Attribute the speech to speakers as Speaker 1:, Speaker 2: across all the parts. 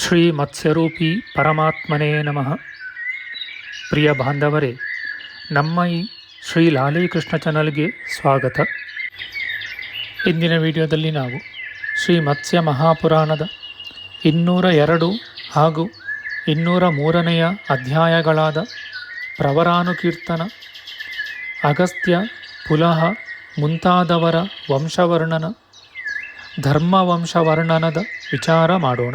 Speaker 1: ಶ್ರೀ ಮತ್ಸ್ಯರೂಪಿ ಪರಮಾತ್ಮನೇ ನಮಃ. ಪ್ರಿಯ ಬಾಂಧವರೇ, ನಮ್ಮ ಈ ಶ್ರೀ ಲಾಲೀಕೃಷ್ಣ ಚಾನಲ್ಗೆ ಸ್ವಾಗತ. ಇಂದಿನ ವಿಡಿಯೋದಲ್ಲಿ ನಾವು ಶ್ರೀ ಮತ್ಸ್ಯ ಮಹಾಪುರಾಣದ ಇನ್ನೂರ ಎರಡು ಹಾಗೂ ಇನ್ನೂರ ಮೂರನೆಯ ಅಧ್ಯಾಯಗಳಾದ ಪ್ರವರಾನುಕೀರ್ತನ, ಅಗಸ್ತ್ಯ ಪುಲಹ ಮುಂತಾದವರ ವಂಶವರ್ಣನ, ಧರ್ಮವಂಶವರ್ಣನದ ವಿಚಾರ ಮಾಡೋಣ.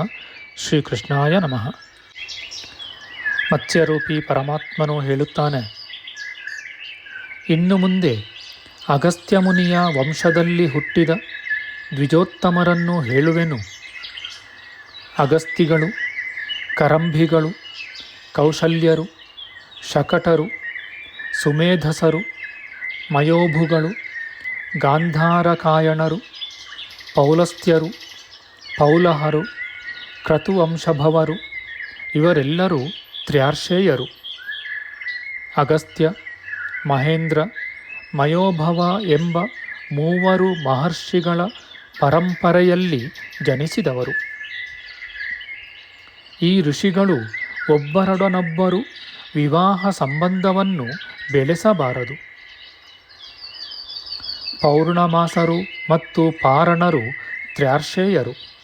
Speaker 1: ಶ್ರೀಕೃಷ್ಣಾಯ ನಮಃ. ಮತ್ಸ್ಯರೂಪಿ ಪರಮಾತ್ಮನು ಹೇಳುತ್ತಾನೆ, ಇನ್ನು ಮುಂದೆ ಅಗಸ್ತ್ಯ ಮುನಿಯ ವಂಶದಲ್ಲಿ ಹುಟ್ಟಿದ ದ್ವಿಜೋತ್ತಮರನ್ನು ಹೇಳುವೆನು. ಅಗಸ್ತಿಗಳು ಕರಂಭಿಗಳು, ಕೌಶಲ್ಯರು, ಶಕಟರು, ಸುಮೇಧಸರು, ಮಯೋಭುಗಳು, ಗಾಂಧಾರಕಾಯಣರು, ಪೌಲಸ್ತ್ಯರು, ಪೌಲಹರು ಕ್ರತುವಂಶಭವರು. ಇವರೆಲ್ಲರೂ ತ್ರ್ಯಾರ್ಷೇಯರು. ಅಗಸ್ತ್ಯ, ಮಹೇಂದ್ರ, ಮಯೋಭವ ಎಂಬ ಮೂವರು ಮಹರ್ಷಿಗಳ ಪರಂಪರೆಯಲ್ಲಿ ಜನಿಸಿದವರು. ಈ ಋಷಿಗಳು ಒಬ್ಬರೊಡನೊಬ್ಬರು ವಿವಾಹ ಸಂಬಂಧವನ್ನು ಬೆಳೆಸಬಾರದು. ಪೌರ್ಣಮಾಸರು ಮತ್ತು ಪಾರಣರು ತ್ರ್ಯಾರ್ಷೇಯರು.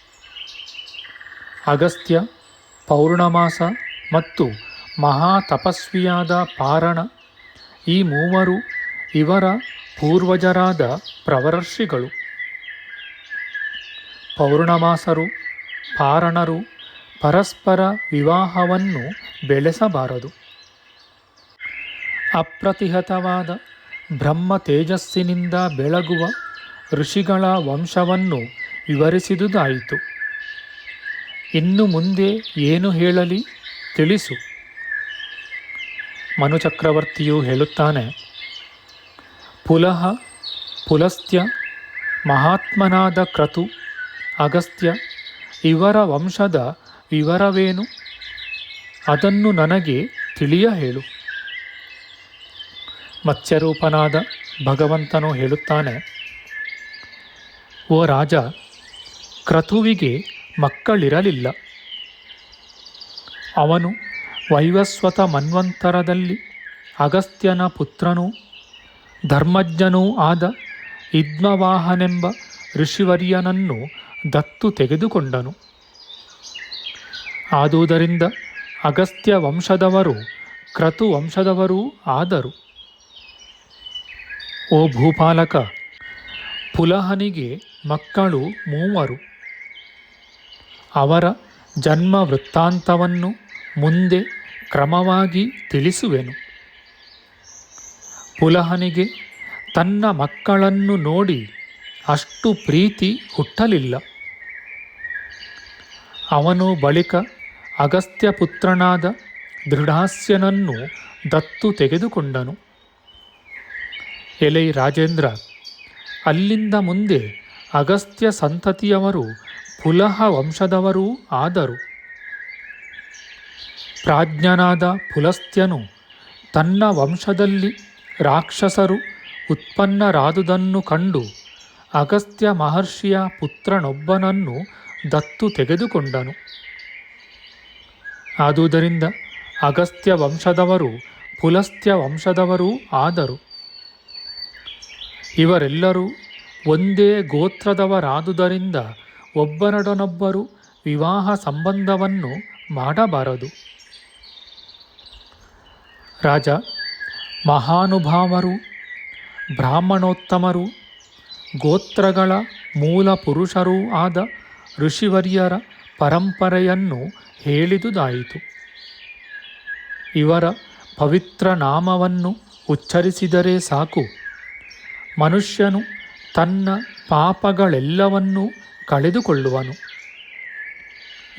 Speaker 1: ಅಗಸ್ತ್ಯ, ಪೌರ್ಣಮಾಸ ಮತ್ತು ಮಹಾ ತಪಸ್ವಿಯಾದ ಪಾರಣ. ಈ ಮೂವರು ಇವರ ಪೂರ್ವಜರಾದ ಪ್ರವರ್ಷಿಗಳು. ಪೌರ್ಣಮಾಸರು, ಪಾರಣರು ಪರಸ್ಪರ ವಿವಾಹವನ್ನು ಬೆಳೆಸಬಾರದು. ಅಪ್ರತಿಹತವಾದ ಬ್ರಹ್ಮ ತೇಜಸ್ಸಿನಿಂದ ಬೆಳಗುವ ಋಷಿಗಳ ವಂಶವನ್ನು ವಿವರಿಸಿದುದಾಯಿತು. ಇನ್ನು ಮುಂದೆ ಏನು ಹೇಳಲಿ ತಿಳಿಸು. ಮನುಚಕ್ರವರ್ತಿಯು ಹೇಳುತ್ತಾನೆ ಪುಲಹ ಪುಲಸ್ತ್ಯ ಮಹಾತ್ಮನಾದ ಕ್ರತು ಅಗಸ್ತ್ಯ ಇವರ ವಂಶದ ವಿವರವೇನು ಅದನ್ನು ನನಗೆ ತಿಳಿಯ ಹೇಳು. ಮತ್ಸ್ಯರೂಪನಾದ ಭಗವಂತನು ಹೇಳುತ್ತಾನೆ, ಓ ರಾಜ, ಕ್ರತುವಿಗೆ ಮಕ್ಕಳಿರಲಿಲ್ಲ. ಅವನು ವೈವಸ್ವತ ಮನ್ವಂತರದಲ್ಲಿ ಅಗಸ್ತ್ಯನ ಪುತ್ರನೂ ಧರ್ಮಜ್ಞನೂ ಆದ ಇದ್ಮವಾಹನೆಂಬ ಋಷಿವರ್ಯನನ್ನು ದತ್ತು ತೆಗೆದುಕೊಂಡನು. ಆದುದರಿಂದ ಅಗಸ್ತ್ಯ ವಂಶದವರು ಕ್ರತು ವಂಶದವರೂ ಆದರು. ಓ ಭೂಪಾಲಕ, ಪುಲಹನಿಗೆ ಮಕ್ಕಳು ಮೂವರು. ಅವರ ಜನ್ಮ ವೃತ್ತಾಂತವನ್ನು ಮುಂದೆ ಕ್ರಮವಾಗಿ ತಿಳಿಸುವೆನು. ಪುಲಹನಿಗೆ ತನ್ನ ಮಕ್ಕಳನ್ನು ನೋಡಿ ಅಷ್ಟು ಪ್ರೀತಿ ಹುಟ್ಟಲಿಲ್ಲ. ಅವನು ಬಳಿಕ ಅಗಸ್ತ್ಯ ಪುತ್ರನಾದ ದೃಢಾಸ್ಯನನ್ನು ದತ್ತು ತೆಗೆದುಕೊಂಡನು. ಎಲೈ ರಾಜೇಂದ್ರ, ಅಲ್ಲಿಂದ ಮುಂದೆ ಅಗಸ್ತ್ಯ ಸಂತತಿಯವರು ಪುಲಹ ವಂಶದವರೂ ಆದರು. ಪ್ರಾಜ್ಞನಾದ ಪುಲಸ್ತ್ಯನು ತನ್ನ ವಂಶದಲ್ಲಿ ರಾಕ್ಷಸರು ಉತ್ಪನ್ನರಾದುದನ್ನು ಕಂಡು ಅಗಸ್ತ್ಯ ಮಹರ್ಷಿಯ ಪುತ್ರನೊಬ್ಬನನ್ನು ದತ್ತು ತೆಗೆದುಕೊಂಡನು. ಆದುದರಿಂದ ಅಗಸ್ತ್ಯ ವಂಶದವರು ಪುಲಸ್ತ್ಯ ವಂಶದವರೂ ಆದರು. ಇವರೆಲ್ಲರೂ ಒಂದೇ ಗೋತ್ರದವರಾದುದರಿಂದ ಒಬ್ಬರಡನೊಬ್ಬರು ವಿವಾಹ ಸಂಬಂಧವನ್ನು ಮಾಡಬಾರದು. ರಾಜ, ಮಹಾನುಭಾವರು, ಬ್ರಾಹ್ಮಣೋತ್ತಮರು, ಗೋತ್ರಗಳ ಮೂಲ ಪುರುಷರೂ ಆದ ಋಷಿವರ್ಯರ ಪರಂಪರೆಯನ್ನು ಹೇಳಿದುದಾಯಿತು. ಇವರ ಪವಿತ್ರ ನಾಮವನ್ನು ಉಚ್ಚರಿಸಿದರೆ ಸಾಕು. ಮನುಷ್ಯನು ತನ್ನ ಪಾಪಗಳೆಲ್ಲವನ್ನೂ ಕಳೆದುಕೊಳ್ಳುವನು.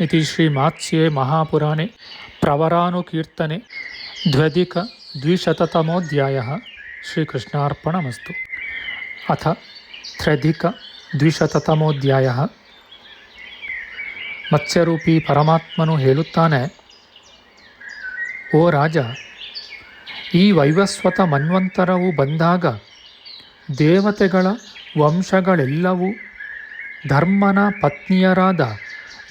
Speaker 1: ಇತಿ ಶ್ರೀ ಮಾತ್ಸ್ಯೆ ಮಹಾಪುರಾಣೆ, ಪ್ರವರಾನುಕೀರ್ತನೆ ದ್ವ್ಯಧಿಕ ದ್ವಿಶತತಮೋಧ್ಯಾಯ ಶ್ರೀಕೃಷ್ಣಾರ್ಪಣಮಸ್ತು. ಅಥ ತ್ರ್ಯಧಿಕ ದ್ವಿಶತತಮೋಧ್ಯಾಯ. ಮತ್ಸ್ಯರೂಪಿ ಪರಮಾತ್ಮನು ಹೇಳುತ್ತಾನೆ, ಓ ರಾಜ, ಈ ವೈವಸ್ವತ ಮನ್ವಂತರವು ಬಂದಾಗ ದೇವತೆಗಳ ವಂಶಗಳೆಲ್ಲವೂ ಧರ್ಮನ ಪತ್ನಿಯರಾದ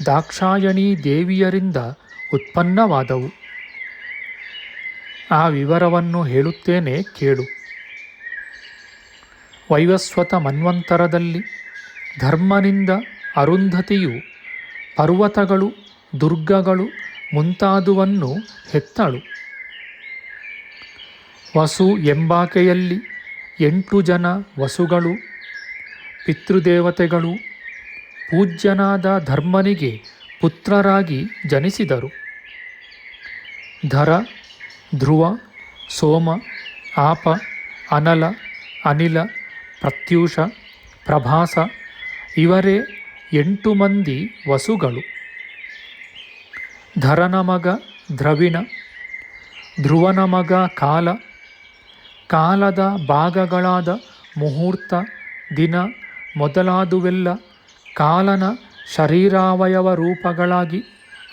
Speaker 1: ದಾಕ್ಷಾಯಣಿ ದೇವಿಯರಿಂದ ಉತ್ಪನ್ನವಾದವು. ಆ ವಿವರವನ್ನು ಹೇಳುತ್ತೇನೆ ಕೇಳು. ವೈವಸ್ವತ ಮನ್ವಂತರದಲ್ಲಿ ಧರ್ಮನಿಂದ ಅರುಂಧತಿಯು ಪರ್ವತಗಳು, ದುರ್ಗಗಳು ಮುಂತಾದುವನ್ನು ಹೆತ್ತಳು. ವಸು ಎಂಬಾಕೆಯಲ್ಲಿ ಎಂಟು ಜನ ವಸುಗಳು, ಪಿತೃದೇವತೆಗಳು ಪೂಜ್ಯನಾದ ಧರ್ಮನಿಗೆ ಪುತ್ರರಾಗಿ ಜನಿಸಿದರು. ಧರ, ಧ್ರುವ, ಸೋಮ, ಆಪ, ಅನಲ, ಅನಿಲ, ಪ್ರತ್ಯೂಷ, ಪ್ರಭಾಸ ಇವರೇ ಎಂಟು ಮಂದಿ ವಸುಗಳು. ಧರನ ಮಗ ದ್ರವಿಣ, ಧ್ರುವನ ಮಗ ಕಾಲ, ಕಾಲದ ಭಾಗಗಳಾದ ಮುಹೂರ್ತ, ದಿನ ಮೊದಲಾದುವೆಲ್ಲ ಕಾಲನ ಶರೀರಾವಯವ ರೂಪಗಳಾಗಿ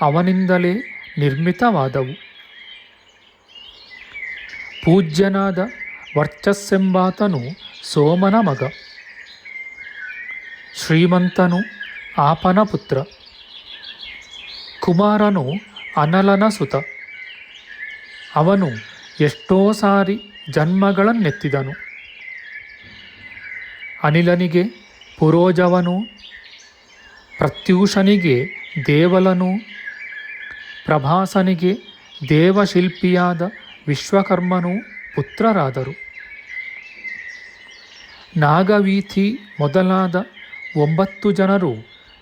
Speaker 1: ಅವನಿಂದಲೇ ನಿರ್ಮಿತವಾದವು. ಪೂಜ್ಯನಾದ ವರ್ಚಸ್ಸೆಂಬಾತನು ಸೋಮನ ಮಗ. ಶ್ರೀಮಂತನು ಆಪನ ಪುತ್ರ. ಕುಮಾರನು ಅನಲನ ಸುತ. ಅವನು ಎಷ್ಟೋ ಸಾರಿ ಜನ್ಮಗಳನ್ನೆತ್ತಿದನು. ಅನಿಲನಿಗೆ ಪುರೋಜವನು ಪ್ರತ್ಯೂಷನಿಗೆ ದೇವಲನು, ಪ್ರಭಾಸನಿಗೆ ದೇವಶಿಲ್ಪಿಯಾದ ವಿಶ್ವಕರ್ಮನು ಪುತ್ರರಾದರು. ನಾಗವೀಥಿ ಮೊದಲಾದ ಒಂಬತ್ತು ಜನರು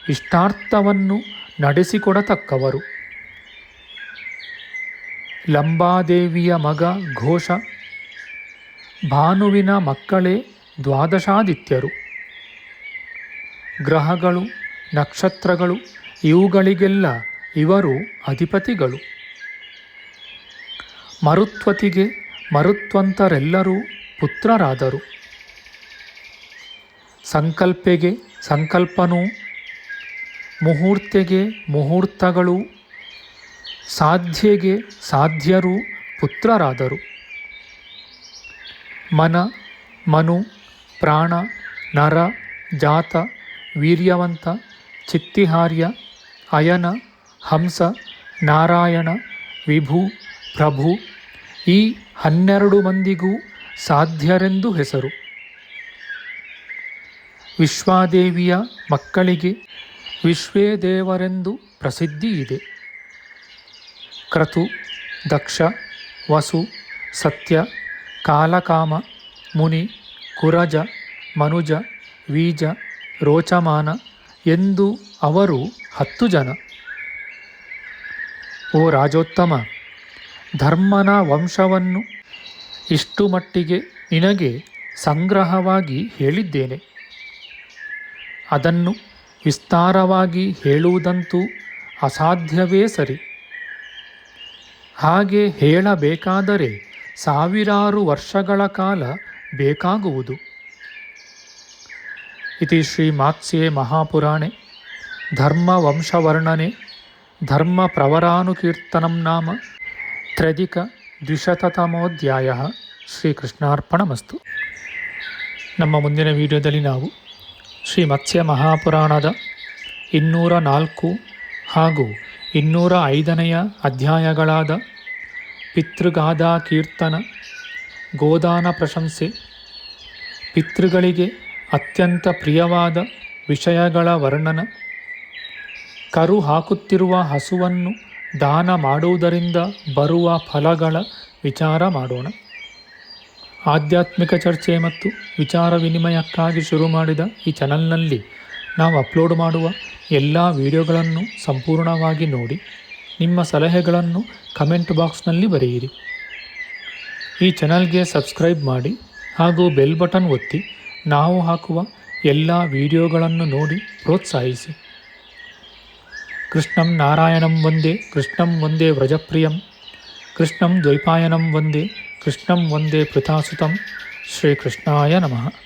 Speaker 1: ಇಷ್ಟಾರ್ಥವನ್ನು ನಡೆಸಿಕೊಡತಕ್ಕವರು. ಲಂಬಾದೇವಿಯ ಮಗ ಘೋಷ, ಭಾನುವಿನ ಮಕ್ಕಳೇ ದ್ವಾದಶಾದಿತ್ಯರು. ಗ್ರಹಗಳು ನಕ್ಷತ್ರಗಳು, ಇವುಗಳಿಗೆಲ್ಲ ಇವರು ಅಧಿಪತಿಗಳು. ಮರುತ್ವತಿಗೆ ಮರುತ್ವಂತರೆಲ್ಲರೂ ಪುತ್ರರಾದರು. ಸಂಕಲ್ಪೆಗೆ ಸಂಕಲ್ಪನೂ, ಮುಹೂರ್ತೆಗೆ ಮುಹೂರ್ತಗಳು, ಸಾಧ್ಯೆಗೆ ಸಾಧ್ಯರು ಪುತ್ರರಾದರು. ಮನ, ಮನು, ಪ್ರಾಣ, ನರ, ಜಾತ, ವೀರ್ಯವಂತ ಚಿತ್ತಿಹಾರ್ಯ, ಅಯನ, ಹಂಸ, ನಾರಾಯಣ, ವಿಭು, ಪ್ರಭು ಈ ಹನ್ನೆರಡು ಮಂದಿಗೂ ಸಾಧ್ಯರೆಂದು ಹೆಸರು. ವಿಶ್ವಾದೇವಿಯ ಮಕ್ಕಳಿಗೆ ವಿಶ್ವೇ ದೇವರೆಂದು ಪ್ರಸಿದ್ಧಿ ಇದೆ. ಕ್ರತು, ದಕ್ಷ, ವಸು, ಸತ್ಯ, ಕಾಲಕಾಮ, ಮುನಿ, ಕುರಜ, ಮನುಜ, ವೀಜ, ರೋಚಮಾನ ಎಂದು ಅವರು ಹತ್ತು ಜನ. ಓ ರಾಜೋತ್ತಮ, ಧರ್ಮನ ವಂಶವನ್ನು ಇಷ್ಟು ಮಟ್ಟಿಗೆ ನಿನಗೆ ಸಂಗ್ರಹವಾಗಿ ಹೇಳಿದ್ದೇನೆ. ಅದನ್ನು ವಿಸ್ತಾರವಾಗಿ ಹೇಳುವುದಂತೂ ಅಸಾಧ್ಯವೇ ಸರಿ. ಹಾಗೆ ಹೇಳಬೇಕಾದರೆ ಸಾವಿರಾರು ವರ್ಷಗಳ ಕಾಲ ಬೇಕಾಗುವುದು. ಇತಿ ಶ್ರೀ ಮಾತ್ಸ್ಯೇ ಮಹಾಪುರಾಣೆ ಧರ್ಮವಂಶವರ್ಣನೆ ಧರ್ಮ ಪ್ರವರಾನುಕೀರ್ತನಂ ನಾಮ ತ್ರಧಿಕ ದ್ವಿಶತತಮೋಧ್ಯಾಯ ಶ್ರೀಕೃಷ್ಣಾರ್ಪಣಮಸ್ತು ನಮ್ಮ ಮುಂದಿನ ವಿಡಿಯೋದಲ್ಲಿ ನಾವು ಶ್ರೀ ಮತ್ಸ್ಯ ಮಹಾಪುರಾಣದ ಇನ್ನೂರ ನಾಲ್ಕು ಹಾಗೂ ಇನ್ನೂರ ಐದನೆಯ ಅಧ್ಯಾಯಗಳಾದ ಪಿತೃಗಾಧಾ ಕೀರ್ತನ ಗೋದಾನ ಪ್ರಶಂಸೆ ಪಿತೃಗಳಿಗೆ ಅತ್ಯಂತ ಪ್ರಿಯವಾದ ವಿಷಯಗಳ ವರ್ಣನ. ಕರು ಹಾಕುತ್ತಿರುವ ಹಸುವನ್ನು ದಾನ ಮಾಡುವುದರಿಂದ ಬರುವ ಫಲಗಳ ವಿಚಾರ ಮಾಡೋಣ. ಆಧ್ಯಾತ್ಮಿಕ ಚರ್ಚೆ ಮತ್ತು ವಿಚಾರ ವಿನಿಮಯಕ್ಕಾಗಿ ಶುರು ಮಾಡಿದ ಈ ಚಾನಲ್ನಲ್ಲಿ ನಾವು ಅಪ್ಲೋಡ್ ಮಾಡುವ ಎಲ್ಲ ವಿಡಿಯೋಗಳನ್ನು ಸಂಪೂರ್ಣವಾಗಿ ನೋಡಿ. ನಿಮ್ಮ ಸಲಹೆಗಳನ್ನು ಕಮೆಂಟ್ ಬಾಕ್ಸ್ನಲ್ಲಿ ಬರೆಯಿರಿ. ಈ ಚಾನಲ್ಗೆ ಸಬ್ಸ್ಕ್ರೈಬ್ ಮಾಡಿ ಹಾಗೂ ಬೆಲ್ ಬಟನ್ ಒತ್ತಿ. ನಾವು ಹಾಕುವ ಎಲ್ಲ ವಿಡಿಯೋಗಳನ್ನು ನೋಡಿ ಪ್ರೋತ್ಸಾಹಿಸಿ. ಕೃಷ್ಣಂ ನಾರಾಯಣಂ ವಂದೇ, ಕೃಷ್ಣಂ ವಂದೇ ವ್ರಜಪ್ರಿಯಂ, ಕೃಷ್ಣಂ ದ್ವೈಪಾಯನಂ ವಂದೇ, ಕೃಷ್ಣಂ ವಂದೇ ಪೃಥಾಸುತಂ ಶ್ರೀಕೃಷ್ಣಾಯ ನಮಃ.